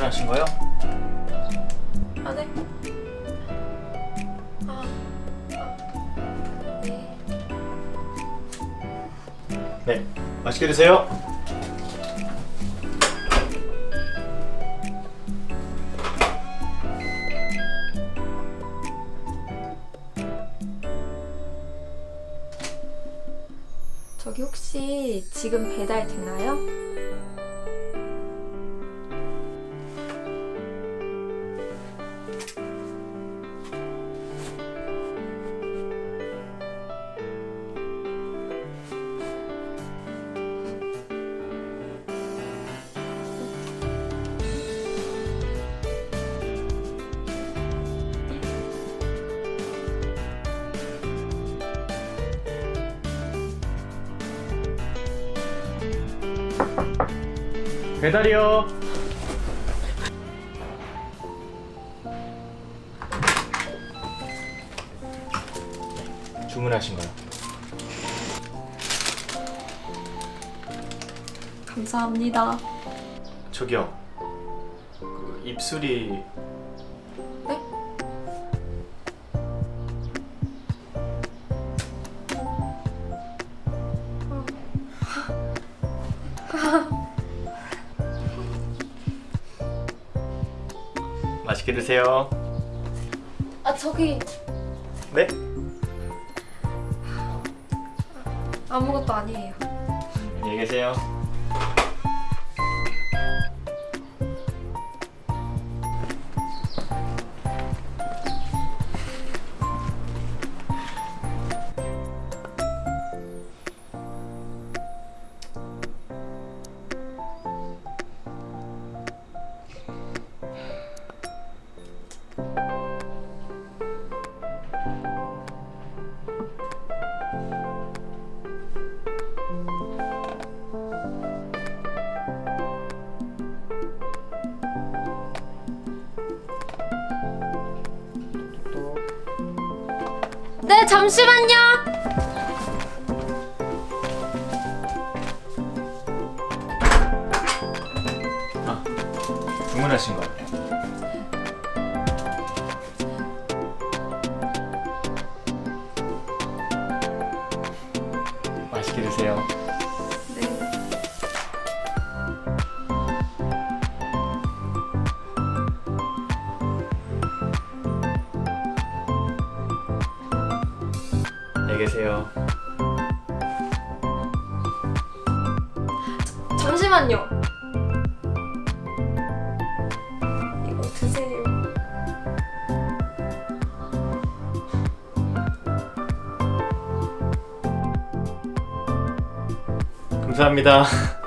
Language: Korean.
주문하신 거요? 아, 네. 아, 아, 네. 네. 맛있게 드세요. 저기 혹시 지금 배달 되나요? 배달이요. 주문하신 거요? 감사합니다. 저기요. 그 입술이 네? 맛있게 드세요. 아, 저기 네? 아무것도 아니에요. 안녕히 계세요. 네, 잠시만요. 아, 주문하신 거요? 맛있게 드세요. 네. 안녕히 계세요. 잠시만요. 감사합니다.